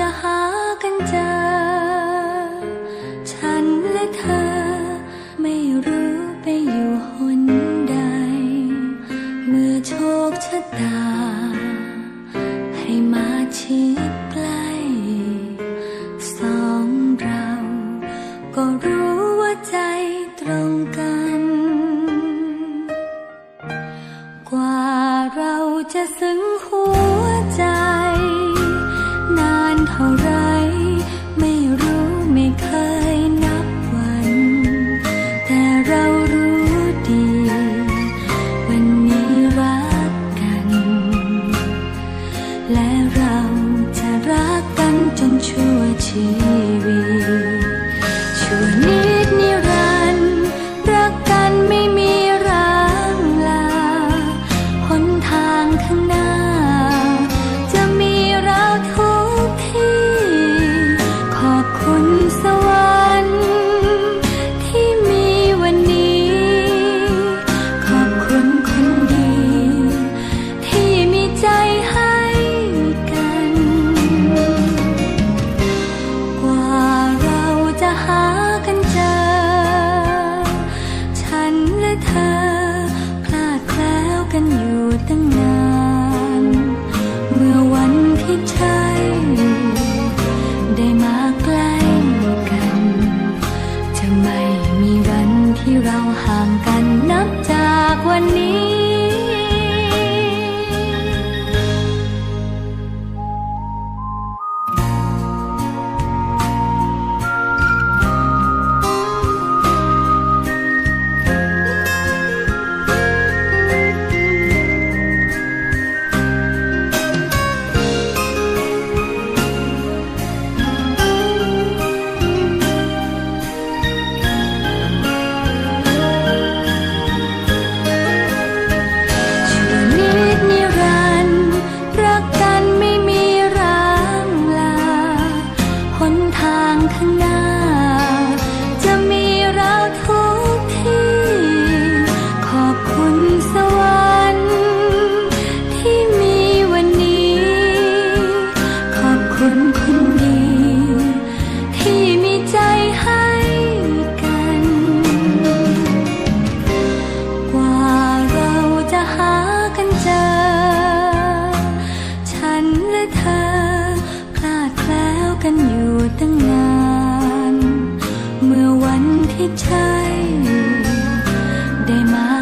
จะหากันเจอ ฉันและเธอ ไม่รู้ไปอยู่หนใด เมื่อโชคชะตา ให้มาชิดใกล้ ชั่ว จะหากันเจอ ฉันและเธอพลาดแล้วกันอยู่ตั้งนาน เมื่อวันที่ใช่ คนคนดี ที่มีใจให้กัน กว่าเราจะหากันเจอ ฉันและเธอพลาดแล้วกันอยู่ตั้งนาน เมื่อวันที่ใช่ได้มา